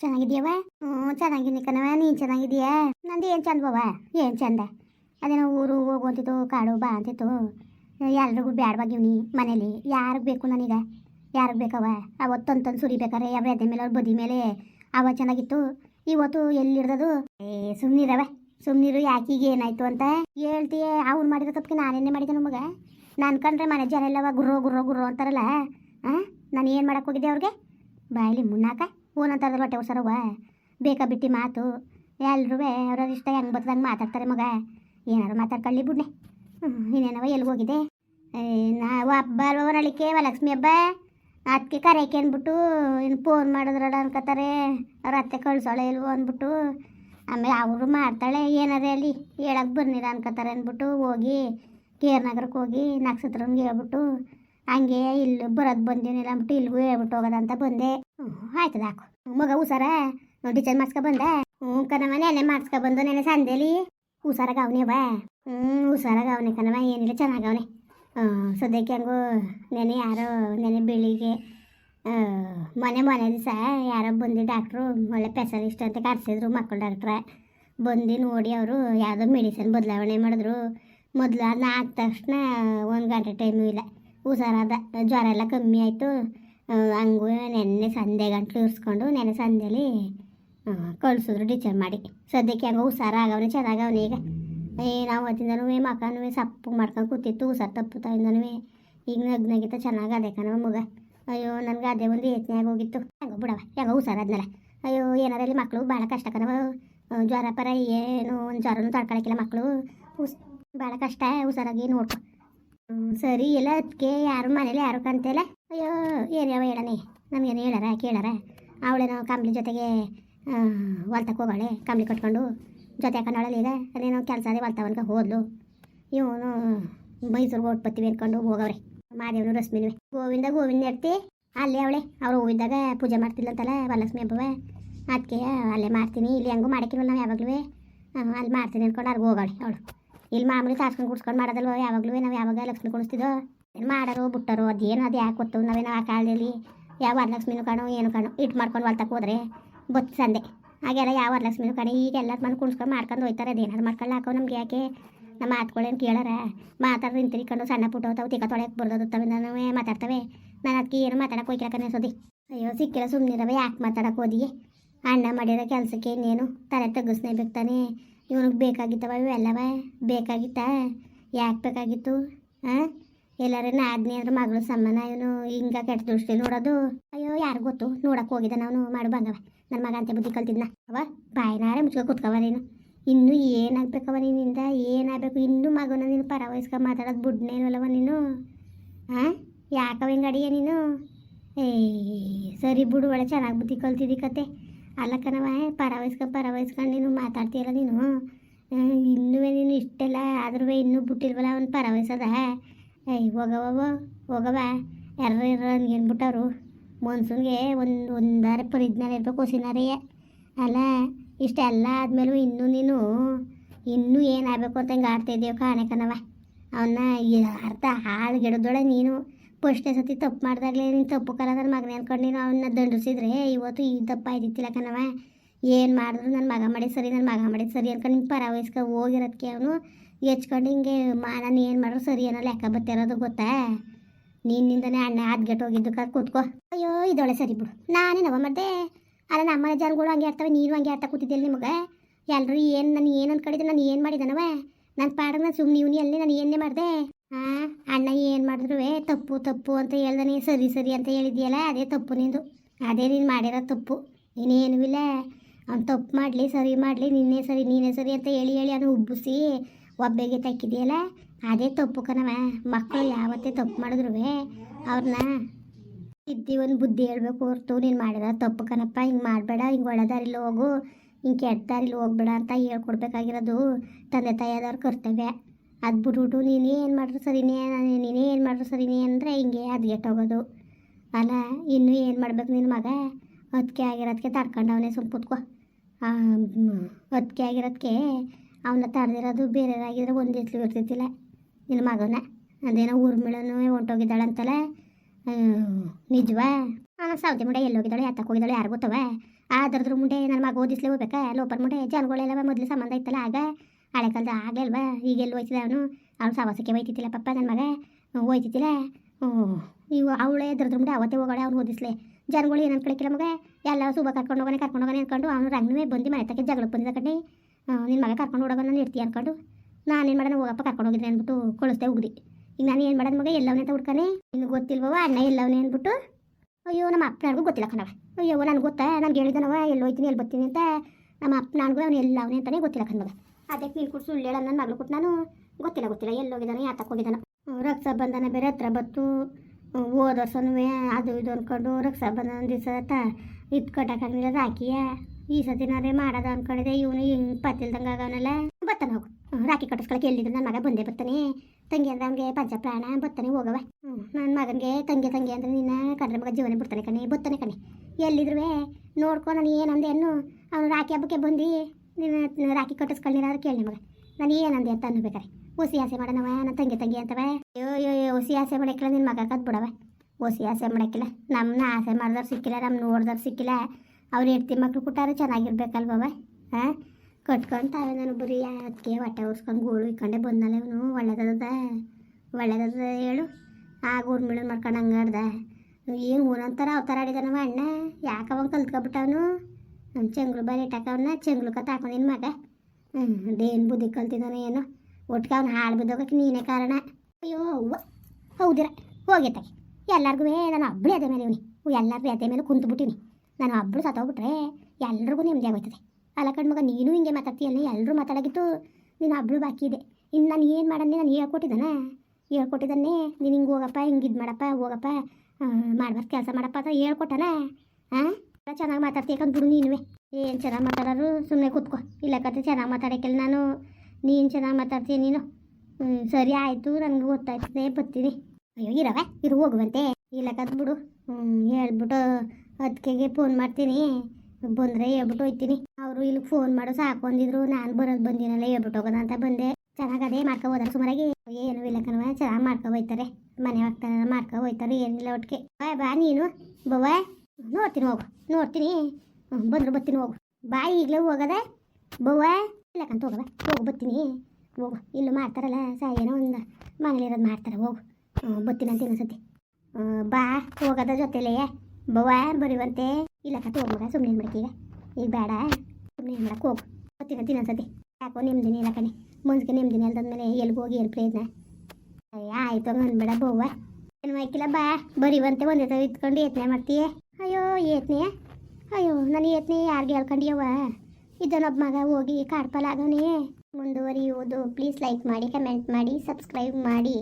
ಚೆನ್ನಾಗಿದ್ಯವ ಹ್ಞೂ, ಚೆನ್ನಾಗಿದ್ದೀನಿ ಕಣವ ನೀನು ಚೆನ್ನಾಗಿದೀಯಾ ನಂದು ಏನು ಚಂದವ ಏನು ಚಂದ? ಅದೇನೋ ಊರು ಹೋಗುವಂತಿತ್ತು ಕಾಡು ಬಾ ಅಂತಿತ್ತು. ಎಲ್ರಿಗೂ ಬ್ಯಾಡವಾಗಿವ್ನಿ ಮನೇಲಿ. ಯಾರಿಗೆ ಬೇಕು ನನಗೆ ಯಾರಿಗೆ ಬೇಕವ ಅವತ್ತೊಂತಂದು ಸುರಿಬೇಕಾರೆ ಯಾವ ಎದೆ ಮೇಲೆ, ಅವ್ರ ಬದಿ ಮೇಲೆ ಅವ ಚೆನ್ನಾಗಿತ್ತು. ಇವತ್ತು ಎಲ್ಲಿಡ್ದದು? ಏ ಸುಮ್ಮನಿರವ ಸುಮ್ಮನಿರು ಯಾಕೆ ಈಗ ಏನಾಯ್ತು ಅಂತ. ಹೇಳ್ತೀಯ, ಅವ್ನು ಮಾಡಿದ ತಪ್ಪಿಗೆ ನಾನೇನೇ ಮಾಡಿದೆ ನಮಗೆ. ನಾನು ಕಂಡ್ರೆ ಮನೆ ಜನ ಎಲ್ಲವ ಗುರ್ರೋ ಗುರ್ರೋ ಗುರ್ರೋ ಅಂತಾರಲ್ಲ ಹಾಂ ನಾನು ಏನು ಮಾಡೋಕ್ಕೋಗಿದ್ದೆ ಅವ್ರಿಗೆ? ಬಾಯಲ್ಲಿ ಮುನ್ನಾಕ ಓನಂತಾರಲ್ಲ ಹೊಟ್ಟೆ ಹೊಸರವ ಬೇಕಾ ಬಿಟ್ಟು ಮಾತು. ಎಲ್ಲರೂ ಅವ್ರವ್ರ ಇಷ್ಟ ಹೆಂಗೆ ಬರ್ತದಂಗೆ ಮಾತಾಡ್ತಾರೆ ಮಗ. ಏನಾರು ಮಾತಾಡ್ಕೊಳ್ಳಿ ಬಿಡ್ನೆ. ಇನ್ನೇನವ ಎಲ್ಲಿ ಹೋಗಿದೆ? ನಾವು ಹಬ್ಬ ಅಲ್ವ ವಲಕ್ಷ್ಮಿ ಹಬ್ಬ. ಅದಕ್ಕೆ ಕರೆಯಕ್ಕೆ ಅಂದ್ಬಿಟ್ಟು ಇನ್ನು ಫೋನ್ ಮಾಡಿದ್ರಡ ಅನ್ಕೋತಾರೆ. ಅವ್ರ ಅತ್ತೆ ಕಳ್ಸೋಳೆ ಇಲ್ವೋ ಅಂದ್ಬಿಟ್ಟು ಆಮೇಲೆ ಅವರು ಮಾಡ್ತಾಳೆ, ಏನಾರೇ ಅಲ್ಲಿ ಹೇಳಕ್ಕೆ ಬರ್ನಿರ ಅನ್ಕೋತಾರೆ ಅಂದ್ಬಿಟ್ಟು ಹೋಗಿ ಕೇರ್ ನಗರಕ್ಕೆ ಹೋಗಿ ನಕ್ಷತ್ರನಿಗೆ ಹೇಳ್ಬಿಟ್ಟು ಹಂಗೆ ಇಲ್ಲಿ ಬರೋದು ಬಂದೇನಿಲ್ಲ ಅಂದ್ಬಿಟ್ಟು ಇಲ್ಲಿಗೂ ಹೇಳ್ಬಿಟ್ಟು ಹೋಗೋದಂತ ಬಂದೆ. ಹ್ಞೂ ಆಯ್ತದ ಹಾಕು ಮಗ ಹುಷಾರ? ಡಿಚಾರ್ಜ್ ಮಾಡ್ಸ್ಕೊ ಬಂದೆ? ಹ್ಞೂ ಕಣವ ನೆನೆ ಮಾಡ್ಸ್ಕೊ ಬಂದು ನೆನೆ ಸಂದೇಲಿ. ಹುಷಾರಾಗ ಬಾ ಹ್ಞೂ ಹುಷಾರಾಗ ಅವನೇ ಕಣವ ಏನಿಲ್ಲ ಚೆನ್ನಾಗವನೆ ಸದ್ಯಕ್ಕೆ ಹಂಗು ನೆನೆ ಯಾರೋ, ನೆನೆ ಬೆಳಿಗ್ಗೆ ಮನೆ ಮನೆ ದಿವಸ ಯಾರೋ ಬಂದು ಡಾಕ್ಟ್ರು ಒಳ್ಳೆ ಸ್ಪೆಷಲಿಸ್ಟ್ ಅಂತ ಕರೆಸಿದ್ರು ಮಕ್ಕಳು ಡಾಕ್ಟ್ರ ಬಂದು ನೋಡಿ ಅವರು ಯಾವುದೋ ಮೆಡಿಸಿನ್ ಬದಲಾವಣೆ ಮಾಡಿದ್ರು. ಮೊದಲು ಅದನ್ನ ಆದ ತಕ್ಷಣ ಒಂದು ಗಂಟೆ ಟೈಮು ಇಲ್ಲ. ಹುಷಾರಾದ. ಜ್ವರ ಎಲ್ಲ ಕಮ್ಮಿ ಆಯಿತು. ಹಂಗೂ ನೆನ್ನೆ ಸಂಜೆ ಗಂಟ್ಲು ಇರಿಸ್ಕೊಂಡು ನೆನ್ನೆ ಸಂಜೆಲಿ ಕಳಿಸಿದ್ರು ಟೀಚರ್ ಮಾಡಿ. ಸದ್ಯಕ್ಕೆ ಹಂಗೆ ಹುಷಾರಾಗವನೆ, ಚೆನ್ನಾಗವನೆ ಈಗ. ಏ, ನಾವು ಹೊತ್ತಿಂದನೂ ಮಕ್ಕನೂ ಸಪ್ಪು ಮಾಡ್ಕೊಂಡು ಕೂತಿತ್ತು, ಹುಷಾರು ತಪ್ಪುತ್ತಿಂದನು ಈಗ ನಗ್ನಗಿತ ಚೆನ್ನಾಗಿ ಅದೇ ಕಣವ ಮಗ. ಅಯ್ಯೋ, ನನಗೆ ಅದೇ ಒಂದು ಯೋಚನೆ ಹೋಗಿತ್ತು ಹೆಂಗೋ ಬಿಡವ ಹೆಂಗೋ ಹುಷಾರಾದ್ನಲ್ಲ. ಅಯ್ಯೋ ಏನಾರ ಇಲ್ಲಿ ಮಕ್ಕಳು ಭಾಳ ಕಷ್ಟ ಕಣವ ಜ್ವರ ಪರ ಏನು ಒಂದು ಜ್ವರನೂ ತಡ್ಕೊಳಕ್ಕಿಲ್ಲ ಮಕ್ಕಳು ಹುಸ್ ಭಾಳ ಕಷ್ಟ, ಹುಷಾರಾಗಿ ನೋಡ್ಕೊ. ಸರಿ, ಎಲ್ಲ ಅದಕ್ಕೆ ಯಾರು ಮನೇಲಿ ಯಾರು ಕಾಣ್ತಿಲ್ಲ? ಅಯ್ಯೋ ಏನ್ಯಾವ ಹೇಳನೆ ನಮಗೇನು ಹೇಳಾರ, ಕೇಳಾರ? ಅವಳೇನೋ ಕಂಬ್ಳಿ ಜೊತೆಗೆ ಹೊಲ್ತಕ್ಕೆ ಹೋಗಾಳೆ, ಕಂಬ್ಳಿ ಕಟ್ಕೊಂಡು. ಜೊತೆ ಹಾಕೊಂಡವಳಲ್ಲ ಈಗ ಅದೇನೋ ಕೆಲಸ ಅದೇ ಹೊಲ್ತಾವನ್ಕ ಹೋದ್ಲು. ಇವನು ಮೈಸೂರಿಗೆ ಹೊಟ್ಟು ಬತ್ತೀವಿ ಅನ್ಕೊಂಡು ಹೋಗವ್ರೆ. ಮಾದೇವನು ರಶ್ಮಿನಿ ಗೋವಿಂದ ಗೋವಿಂದ ನೆಡ್ತಿ, ಅಲ್ಲೇ ಅವಳೆ. ಅವ್ರು ಹೋಗಿದ್ದಾಗ ಪೂಜೆ ಮಾಡ್ತಿಲ್ಲಂತಲ್ಲ ವರಲಕ್ಷ್ಮಿ ಹಬ್ಬವ. ಅದಕ್ಕೆ ಅಲ್ಲೇ ಮಾಡ್ತೀನಿ, ಇಲ್ಲಿ ಹೆಂಗೂ ಮಾಡಕ್ಕಿಲ್ವಲ್ಲ ನಾವು ಯಾವಾಗಲೂ ಅಲ್ಲಿ ಮಾಡ್ತೀನಿ ಅಂದ್ಕೊಂಡು ಅಲ್ಲಿ ಹೋಗಾಳೆ ಅವಳು. ಇಲ್ಲಿ ಮಾಮೂಲಿ ಸಾಸ್ಕೊಂಡು ಕುಡ್ಸ್ಕೊಂಡು ಮಾಡೋದಲ್ವ? ಯಾವಾಗಲೂ ನಾವು ಯಾವಾಗ ಲಕ್ಷ್ಮಿ ಕುಣಿಸ್ತಿದ್ದೋ ಏನು ಮಾಡೋರು, ಬಿಟ್ಟರು ಅದೇನು ಅದು ಯಾಕೆ ಗೊತ್ತು? ನಾವೇನೋ ಆ ಕಾಲದಲ್ಲಿ ಯಾವ ವರಲಕ್ಷ್ಮಿನೂ ಕಾಣು, ಏನು ಕಾಣು ಇಟ್ಟು ಮಾಡ್ಕೊಂಡು ಹೊಲ್ತಕ್ಕೆ ಹೋದ್ರೆ ಬೊತ್ತು ಸಂದೆ ಹಾಗೆಲ್ಲ ಯಾವ ವರಲಕ್ಷ್ಮಿನೂ ಕಾಣಿ, ಈಗ ಎಲ್ಲರ ಮನೆ ಕುಣಿಸ್ಕೊಂಡು ಮಾಡ್ಕೊಂಡು ಹೋಯ್ತಾರೆ. ಅದೇನಾದ್ರು ಮಾಡ್ಕೊಂಡು ಹಾಕೋ ನಮ್ಗೆ ಯಾಕೆ? ನಮ್ಮ ಮಾತುಗಳೇನು ಕೇಳಾರ? ಮಾತಾಡ್ರಿ ನಿಂತಿರಿಕೊಂಡು ಸಣ್ಣ ಪುಟ್ಟ ಹೋಗ್ತಾವೆ ತಿಕ್ಕ ತೊಳೆಯಕ್ಕೆ ಬರ್ದೋದು ತವೆ ಮಾತಾಡ್ತವೆ. ನಾನು ಅದಕ್ಕೆ ಏನು ಮಾತಾಡಕ್ಕೆ ಹೋಯ್ಕಿಲ್ಲ ಸೋದಿ. ಅಯ್ಯೋ, ಸಿಕ್ಕಿಲ್ಲ ಸುಮ್ಮನಿರವೆ ಯಾಕೆ ಮಾತಾಡಕ್ಕೆ ಹೋದಿಗೆ ಅಣ್ಣ ಮಾಡಿರೋ ಕೆಲಸಕ್ಕೆ ಇನ್ನೇನು ತಲೆ ತಗ್ಗಿಸ್ನೇ ಬೇಕಾನೆ ಇವನಿಗೆ ಬೇಕಾಗಿತ್ತವ ಇವೆಲ್ಲವ? ಬೇಕಾಗಿತ್ತ? ಯಾಕೆ ಬೇಕಾಗಿತ್ತು? ಹಾಂ ಎಲ್ಲಾರ ನಾದ್ನಿ ಅಂದ್ರೆ ಮಗಳು ಸಮ್ಮನ, ಇವನು ಹಿಂಗೆ ಕೆಟ್ಟ ದೃಷ್ಟಿ ನೋಡೋದು. ಅಯ್ಯೋ ಯಾರು ಗೊತ್ತು? ನೋಡಕ್ಕೆ ಹೋಗಿದ್ದ ನಾನು ಮಾಡು ಬಂದವ. ನನ್ನ ಮಗ ಅಂತ ಬುದ್ಧಿ ಕಲ್ತಿದ್ನ. ಅವ ಬಾಯಿನಾರೆ ಮುಚ್ಕೊ ಕುತ್ಕವ ನೀನು. ಇನ್ನೂ ಏನಾಗಬೇಕವ ನಿನ್ನಿಂದ? ಏನಾಗಬೇಕು? ಇನ್ನೂ ಮಗನ ನೀನು ಪರ ವಯಸ್ಕ ಮಾತಾಡೋದು ಬುಡ್ನೇನಲ್ಲವ ನೀನು? ಹಾಂ ಯಾಕವ ಹಿಂಗೆ ಅಡಿಗೆ ನೀನು? ಏ ಸರಿ ಬಿಡು ಒಳ್ಳೆ ಚೆನ್ನಾಗಿ ಬುದ್ಧಿ ಕಲ್ತಿದ್ದಿ ಕತೆ. ಅಲ್ಲ ಕಣವ ಪರ ವಯಸ್ಕ ನೀನು ಮಾತಾಡ್ತೀಯಲ್ಲ ನೀನು? ಇನ್ನೂ ನೀನು ಇಷ್ಟೆಲ್ಲ ಆದ್ರೂ ಇನ್ನೂ ಬಿಟ್ಟಿಲ್ವಲ್ಲ, ಅವ್ನು ಪರ ಏಯ್ ಹೋಗವ ಹೋಗವ ಯಾರು ಏನು ಬಿಟ್ಟವರು? ಮನ್ಸೂನ್ಗೆ ಒಂದು, ಒಂದಾರೆ ಪರಿಜ್ಞಾನ ಇರಬೇಕು ಸಿನಾರಿಯ ಅಲ್ಲ, ಇಷ್ಟೆಲ್ಲ ಆದಮೇಲೂ ಇನ್ನೂ ನೀನು, ಇನ್ನೂ ಏನಾಗಬೇಕು ಅಂತ ಹಿಂಗೆ ಆಡ್ತಾ ಇದ್ದೀವಿ ಕಾಣೆ ಕಣವ ಅವನ್ನ ಅರ್ಥ ಹಾಳುಗೆಡದೊಳೆ ನೀನು. ಫಸ್ಟ್ನೇ ಸತಿ ತಪ್ಪು ಮಾಡ್ದಾಗಲೇ ನೀನು ತಪ್ಪು ಕಲ ನನ್ನ ಮಗನೇ ಅನ್ಕೊಂಡು ನೀನು ಅವನ್ನ ದಂಡಿಸಿದ್ರೆ, ಇವತ್ತು ಈ ತಪ್ಪ ಆಯ್ತಿತ್ತಿಲ್ಲ ಕಣವ ಏನು ಮಾಡಿದ್ರು ನನ್ನ ಮಗ ಮಾಡಿದ ಸರಿ ನನ್ನ ಮಗ ಮಾಡಿದ ಸರಿ ಅನ್ಕೊಂಡು ನಿನ್ನ ಪರ ಹೋಗಿರೋದಕ್ಕೆ ಅವನು ಹೆಚ್ಕೊಂಡು ಹಿಂಗೆ ಮಾ, ನಾನು ಏನು ಮಾಡಿದ್ರು ಸರಿ ಅನ್ನೋ ಲೆಕ್ಕ ಬತ್ತಿರೋದು ಗೊತ್ತಾ? ನಿನ್ನಿಂದನೇ ಅಣ್ಣ ಆದ್ಗೆಟ್ ಹೋಗಿದ್ದಕ್ಕೆ ಕೂತ್ಕೋ. ಅಯ್ಯೋ ಇದೊಳೆ ಸರಿ ಬಿಡು. ನಾನೇನವ ಮಾಡಿದೆ ಅಲ್ಲ ನಮ್ಮನೆ ಜನಗಳು ಹಂಗೆ ಆಡ್ತವೆ, ನೀನು ಹಂಗೆ ಆಡ್ತಾ ಕೂತಿದ್ದಿಲ್ಲ ನಿಮಗೆ? ಎಲ್ಲರೂ ಏನು, ನಾನು ಏನು ಅನ್ಕೊಂಡಿದ್ದೆ, ನಾನು ಏನು ಮಾಡಿದನವ ನನ್ನ ಪಾಡನ್ನ ನಾನು ಸುಮ್ಮನೆ ಇವ್ನಿ ಅಲ್ಲಿ ನಾನು ಏನೇ ಮಾಡಿದೆ? ಹಾಂ ಅಣ್ಣ ಏನು ಮಾಡಿದ್ರು ತಪ್ಪು ತಪ್ಪು ಅಂತ ಹೇಳ್ದಾನೆ, ಸರಿ ಸರಿ ಅಂತ ಹೇಳಿದ್ಯಲ್ಲ, ಅದೇ ತಪ್ಪು ನಿಂದು. ಅದೇ ನೀನು ಮಾಡಿರೋ ತಪ್ಪು. ನೀನೇನು ಇಲ್ಲ. ಅವ್ನು ತಪ್ಪು ಮಾಡಲಿ, ಸರಿ ಮಾಡಲಿ, ನಿನ್ನೆ ಸರಿ, ನೀನೇ ಸರಿ ಅಂತ ಹೇಳಿ ಹೇಳಿ ಅವನು ಉಬ್ಬಿಸಿ ಒಬ್ಬೆಗೆ ತಕ್ಕಿದೆಯಲ್ಲ, ಅದೇ ತಪ್ಪು ಕಣವ ಮಕ್ಕಳು ಯಾವತ್ತೇ ತಪ್ಪು ಮಾಡಿದ್ರು ಅವ್ರನ್ನ ಇದ್ದಿ ಒಂದು ಬುದ್ಧಿ ಹೇಳ್ಬೇಕು ಹೊರ್ತು ನೀನು ಮಾಡಿದ ತಪ್ಪು ಕಣಪ್ಪ, ಹಿಂಗೆ ಮಾಡಬೇಡ, ಹಿಂಗೆ ಒಳ್ಳೆದಾರಿಲ್ಲ ಹೋಗು. ಹಿಂಗೆ ಕೆಟ್ಟ ದಾರಿಲಿ ಹೋಗ್ಬೇಡ ಅಂತ ಹೇಳ್ಕೊಡ್ಬೇಕಾಗಿರೋದು ತಂದೆ ತಾಯಿಯಾದವ್ರ ಕರ್ತವ್ಯ. ಅದು ಬಿಟ್ಬಿಟ್ಟು ನೀನು ಏನು ಮಾಡಿದ್ರು ಸರಿನೇ, ನೀನೇ ಏನು ಮಾಡಿದ್ರು ಸರಿನೇ ಅಂದರೆ ಹಿಂಗೆ ಹೋಗೋದು ಅಲ್ಲ, ಇನ್ನೂ ಏನು ಮಾಡ್ಬೇಕು ನಿನ್ನ ಮಗ? ಅದಕ್ಕೆ ಆಗಿರೋದಕ್ಕೆ ತಡ್ಕೊಂಡವನೇ ಸುಮ್ಮ ಕೂತ್ಕೋ. ಅದಕ್ಕೆ ಆಗಿರೋದಕ್ಕೆ ಅವನ್ನ ತಡೆದಿರೋದು ಬೇರೆಯವರಾಗಿದ್ರೆ ಒಂದು ಎತ್ಲು ಇರ್ತಿದ್ದಿಲ್ಲ ನಿನ್ನ ಮಗನ. ಅದೇನೋ ಊರ್ಮಿಳನು ಹೊಂಟೋಗಿದ್ದಾಳಂತಲ್ಲ. ನಿಜವಾ? ಸೌದೆ ಮುಡ ಎಲ್ಲೋಗಿದ್ದಾಳೆ ಎತ್ತಕ್ಕೆ ಹೋಗಿದ್ದಾಳೆ ಯಾರು ಗೊತ್ತವ? ಆದ್ರದ್ರ ಮುಂಡೆ ನನ್ನ ಮಗ ಓದಿಸ್ಲೇ ಹೋಗ್ಬೇಕಾ? ಲೋಪರ್ ಮುಂಡೆ ಜನಗಳೆಲ್ಲ ಮೊದಲು ಸಂಬಂಧ ಇತ್ತಲ್ಲ ಆಗ? ಹಳೆ ಕಾಲದ ಆಗೇ ಅಲ್ವಾ? ಎಲ್ಲಿ ಹೋಯ್ತಿದ್ದ ಅವನು? ಅವ್ನು ಸಾವಾಸಕ್ಕೆ ಹೋಯ್ತಿತ್ತಿಲ್ಲ ಪಪ್ಪ ನನ್ನ ಮಗ. ಹೋಯ್ತಿತ್ತಿಲ್ಲ ಇವು ಅವಳೇ ಎದ್ರದ್ರ ಮುಂಡೆ ಅವತ್ತೇ ಹೋಗೋಳೆ, ಅವ್ನು ಓದಿಸ್ಲೆ. ಜನಗಳು ಏನು ಅನ್ಕೊಳಕ್ಕಿಲ್ಲ ಮಗ. ಎಲ್ಲ ಸುಬ ಕರ್ಕೊಂಡು ಹೋಗೋಣ ಕರ್ಕೊಂಡು ಹೋಗೋಣ ಅಂದ್ಕೊಂಡು ಅವ್ನು ರಂಗನೇ ಬಂದು ಮನೆ ತಕ್ಕ ಜಗಳಕ್ಕೆ ಬಂದಿದ್ದ ನಿನ್ನ ಮಗ ಕರ್ಕೊಂಡು ಹೋಗೋಣ ನಾನು ಅನ್ಕೊಂಡು. ನಾನೇನು ಮಾಡೋಣ ಹೋಗಪ್ಪ ಕರ್ಕೊಂಡು ಹೋಗಿದ್ರೆ ಅಂದ್ಬಿಟ್ಟು ಕಳಿಸ್ದೆ ಉಗ್ದಿ ಈಗ ನಾನು ಏನು ಮಾಡೋದು ಮಗ? ಎಲ್ಲವನ್ನೇ ಅಂತ ಹುಡ್ಕಾನೆ ನಿನಗೆ ಗೊತ್ತಿಲ್ವವ ಅಣ್ಣ ಎಲ್ಲವನ್ನೇ ಅಂದ್ಬಿಟ್ಟು ಅಯ್ಯೋ, ನಮ್ಮ ಅಪ್ಪ ನನಗೂ ಗೊತ್ತಿಲ್ಲ ಕಣವ ಅಯ್ಯೋ, ನನಗೆ ಗೊತ್ತಾ, ನನಗೆ ಹೇಳಿದನವ ಎಲ್ಲಿ ಹೋಯ್ತೀನಿ, ಎಲ್ಲಿ ಬರ್ತೀನಿ ಅಂತ. ನಮ್ಮ ಅಪ್ಪ ನನಗೂ ಅವನು ಎಲ್ಲವನೇ ಅಂತಾನೆ ಗೊತ್ತಿಲ್ಲ ಕಣ್ಮಗ ಅದಕ್ಕೆ ನೀನು ಕುಡಿಸು ಸುಳ್ಳು ಹೇಳ ನನ್ನ ಮಗಳು ಕೊಟ್ಟು ನಾನು. ಗೊತ್ತಿಲ್ಲ ಗೊತ್ತಿಲ್ಲ. ಎಲ್ಲಿ ಹೋಗಿದ್ದಾನೆ ಯಾತಕ್ಕೆ ಹೋಗಿದ್ದಾನೆ ರಕ್ಷಾ ಬಂಧನ ಬೇರೆ ಹತ್ರ ಬತ್ತು ಹೋದ ಅದು ಇದು ಅಂದ್ಕೊಂಡು ರಕ್ಷಾ ಬಂಧನ ದಿವಸ ಇದು ಕಟ್ಟಕ್ಕಾಗಲಿಲ್ಲ ರಾಖಿಯ ಈ ಸತಿನಾರೇ ಮಾಡೋದ ಅನ್ಕೊಂಡಿದ್ದೆ. ಇವನು ಪತ್ತಿಲ್ದಂಗೆ ಆಗವನಲ್ಲ. ಬರ್ತಾನೆ ಹೋಗು. ರಾಖಿ ಕಟ್ಟಿಸ್ಕೊಳಕ್ಕೆ ಎಲ್ಲಿದ್ರು ನನ್ನ ಮಗ ಬಂದೇ ಬರ್ತಾನೆ. ತಂಗಿ ಅಂದ್ರೆ ಅವನಿಗೆ ಪಂಚ ಪ್ರಾಣ ಬರ್ತಾನೆ ಹೋಗವ ನನ್ನ ಮಗನಿಗೆ ತಂಗಿ ತಂಗಿ ಅಂದ್ರೆ ನಿನ್ನ ಕಂಡ್ರೆ ಮಗ ಜೀವನ ಬಿಡ್ತಾನೆ ಕಣೆ, ಬತ್ತನೆ ಕಣೆ. ಎಲ್ಲಿದ್ರು ನೋಡ್ಕೊ, ನಾನು ಏನಂದೆ ಅನ್ನು? ಅವನು ರಾಖಿ ಹಬ್ಬಕ್ಕೆ ಬಂದು, ನಿನ್ನ ರಾಖಿ ಕಟ್ಟಿಸ್ಕೊಳ್ಳಿಲ್ಲ ಕೇಳಿ ಮಗ ನಾನು ಏನಂದೆ ಅಂತ ಅನ್ಬೇಕಾರೆ ಹುಸಿ ಆಸೆ ಮಾಡೋಣವ ನನ್ನ ತಂಗಿ ತಂಗಿ ಅಂತವೆ. ಅಯ್ಯೋ ಅಯ್ಯೋ ಅಯ್ಯೋ ಹುಸಿ ಆಸೆ ಮಾಡಕ್ಕಿಲ್ಲ ನಿನ್ನ ಮಗ ಕದ್ ಬಿಡವ ಹುಸಿ ಆಸೆ ಮಾಡಕ್ಕಿಲ್ಲ. ನಮ್ಮನ್ನ ಆಸೆ ಮಾಡಿದವ್ರು ಸಿಕ್ಕಿಲ್ಲ ನಮ್ಮ ನೋಡಿದವ್ರು ಸಿಕ್ಕಿಲ್ಲ. ಅವ್ರು ಹೆಡ್ತಿ ಮಕ್ಳು ಕೊಟ್ಟಾರು ಚೆನ್ನಾಗಿರ್ಬೇಕಲ್ವ ಹಾಂ ಕಟ್ಕೊಂಡು ತಾವೇ ನಾನು ಬರೀ ಅದಕ್ಕೆ ಹೊಟ್ಟೆ ಉರ್ಸ್ಕೊಂಡು ಗೂಳು ಇಕ್ಕಂಡೆ ಬಂದಲ್ಲ ಇವನು. ಒಳ್ಳೇದದ? ಒಳ್ಳೇದದ ಹೇಳು. ಆ ಊರ್ಮಿಳು ಮಾಡ್ಕೊಂಡು ಹಂಗಾಡ್ದ ಏನು ಊನಂತಾರ ಅವತಾರ ಆಡಿದಾನವ ಅಣ್ಣ. ಯಾಕವ ಕಲ್ತ್ಕೊಬಿಟ್ಟವನು ನಮ್ಮ ಚೆಂಗ್ಳು ಬರೀ ಇಟ್ಟಾಕವನ್ನ ಚೆಂಗ್ಳು ಕತ್ ಹಾಕೊಂಡಿನ ಮಗ. ಹ್ಞೂ ಅದೇನು ಬುದ್ಧಿ ಕಲ್ತಿದ್ದಾನೆ ಏನೋ. ಒಟ್ಟಿಗೆ ಅವ್ನು ಹಾಳು ಬಿದ್ದೋಗಕ್ಕೆ ನೀನೇ ಕಾರಣ. ಅಯ್ಯೋ, ಅವ್ವ. ಹೌದಿರ. ಹೋಗಿತ್ತಾಗೆ ಎಲ್ಲರಿಗೂ ನಾನು ಒಬ್ಬಳೇ ಅದೇ ಮೇಲೆ ಇವನಿ. ಎಲ್ಲರಿಗೂ ಅದೇ ಮೇಲೆ ಕುಂತು ಬಿಟ್ಟಿನಿ ನಾನು ಒಬ್ಬಳು ಸತ್ತೋಗ್ಬಿಟ್ರೆ ಎಲ್ರಿಗೂ ನೆಮ್ಮದಿ ಆಗೋಯ್ತದೆ. ಅಲ್ಲ ಕಣ್ಮಗ ನೀನು ಹಿಂಗೆ ಮಾತಾಡ್ತೀಯಲ್ಲ ಎಲ್ಲರೂ ಮಾತಾಡೋಗಿತ್ತು ನೀನು ಒಬ್ಬಳು ಬಾಕಿ ಇದೆ. ಇನ್ನು ನಾನು ಏನು ಮಾಡನ್ನೇ ನಾನು ಹೇಳ್ಕೊಟ್ಟಿದ್ದಾನೆ. ಹೇಳ್ಕೊಟ್ಟಿದ್ದಾನೆ, ನೀನು ಹಿಂಗೆ ಹೋಗಪ್ಪ, ಹಿಂಗೆ ಇದು ಮಾಡಪ್ಪ, ಹೋಗಪ್ಪ ಮಾಡ್ಬಾರ್ದು ಕೆಲಸ ಮಾಡಪ್ಪ ಅಂತ ಹೇಳ್ಕೊಟ್ಟಾನೆ. ಹಾಂ ಚೆನ್ನಾಗಿ ಮಾತಾಡ್ತೀಯ ಯಾಕಂದ್ರೆ ಬಿಡು ನೀನುವೆ. ಏನು ಚೆನ್ನಾಗಿ ಮಾತಾಡೋರು? ಸುಮ್ಮನೆ ಕೂತ್ಕೋ. ಇಲ್ಲ ಕತೆ ಚೆನ್ನಾಗಿ ಮಾತಾಡೋಕ್ಕೆಲ್ಲ ನಾನು ನೀನು ಚೆನ್ನಾಗಿ ಮಾತಾಡ್ತೀಯ ನೀನು? ಸರಿ ಆಯಿತು, ನನಗೆ ಗೊತ್ತಾಯ್ತದೆ, ಬರ್ತೀನಿ. ಅಯ್ಯೋ ಇರವೆ ಇರು ಹೋಗುವಂತೆ. ಇಲ್ಲ ಕತ್ ಬಿಡು. ಹೇಳ್ಬಿಟ್ಟು ಅದಕ್ಕೆ ಫೋನ್ ಮಾಡ್ತೀನಿ. ಬಂದರೆ ಹೇಳ್ಬಿಟ್ಟು ಹೋಯ್ತೀನಿ. ಅವರು ಇಲ್ಲಿ ಫೋನ್ ಮಾಡೋ ಸಾಕು ನಾನು ಬರೋದು ಬಂದಿನಲ್ಲ ಹೇಳ್ಬಿಟ್ಟು ಹೋಗೋದ ಅಂತ ಬಂದೆ. ಚೆನ್ನಾಗದೇ ಮಾಡ್ಕೊ ಹೋದಾರ ಸುಮಾರಾಗಿ. ಏನು ಇಲ್ಲ ಕಣವ ಚೆನ್ನಾಗಿ ಮಾಡ್ಕೊ ಹೋಯ್ತಾರೆ. ಮನೆ ಹೋಗ್ತಾರೆ ಮಾಡ್ಕೊ ಹೋಯ್ತಾರೆ, ಏನಿಲ್ಲ ಒಟ್ಟಿಗೆ ಬಾ ಬಾ ನೀನು. ಬವ್ವ, ನೋಡ್ತೀನಿ ಹೋಗು, ನೋಡ್ತೀನಿ. ಬಂದ್ರು ಬರ್ತೀನಿ ಹೋಗು. ಬಾ, ಈಗಲೇ ಹೋಗದ. ಬವ್ವ ಇಲ್ಲಕ್ಕಂತ ಹೋಗವ ಹೋಗು, ಬರ್ತೀನಿ. ಹೋಗು, ಇಲ್ಲೂ ಮಾಡ್ತಾರಲ್ಲ, ಸಾಯೇನೋ ಒಂದು. ಮನೇಲಿರೋದು ಮಾಡ್ತಾರೆ, ಹೋಗು. ಬರ್ತೀನಿ ಅಂತ ಇನ್ನೊಂದ್ಸತಿ ಬಾ, ಹೋಗದ ಜೊತೆಲೇ. ಬವ್ವ, ಬರುವಂತೆ. ಇಲ್ಲಕ್ಕಂತ ಹೋಗು ಮಗ ಸುಮ್ಮನೆ ಏನು ಈಗ ಈಗ ಬೇಡ ಸುಮ್ಮನೆ ಮಾಡಕ್ಕೆ ಹೋಗು. ಗೊತ್ತಿನ ಅಂತ ಇನ್ನೊಂದ್ಸತಿ ಯಾಕೋ ನೆಮ್ಮದಿನೇ ಇಲ್ಲ ಕಣೆ. ಮನ್ಸಿಗೆ ನೆಮ್ಮದಿನೇ ಅಲ್ದಂದ್ಮೇಲೆ ಎಲ್ಲಿಗೆ ಹೋಗಿ ಎಲ್ಲಿ ಪ್ರಯತ್ನ ಅಯ್ಯ, ಆಯ್ತು ಹಂಗೆ ಅನ್ಬೇಡ ಬವ್ವ. ಏನು ಹಾಕಿಲ್ಲ ಬಾ. ಬರೀವಂತೆ ಒಂದೇ ಥರ ಇತ್ಕೊಂಡು ಯತ್ನೆ ಮಾಡ್ತೀಯ? ಅಯ್ಯೋ, ಯತ್ನೆ? ಅಯ್ಯೋ ನಾನು ಯತ್ನೆ ಯಾರಿಗೆ ಹೇಳ್ಕೊಂಡಿಯವ್ವ? ಇದನ್ನೊಬ್ಬ ಮಗ ಹೋಗಿ ಕಾಡ್ಪಲಾಗವನೇ ಮುಂದುವರಿಯುವುದು. ಪ್ಲೀಸ್ ಲೈಕ್ ಮಾಡಿ, ಕಮೆಂಟ್ ಮಾಡಿ, ಸಬ್ಸ್ಕ್ರೈಬ್ ಮಾಡಿ.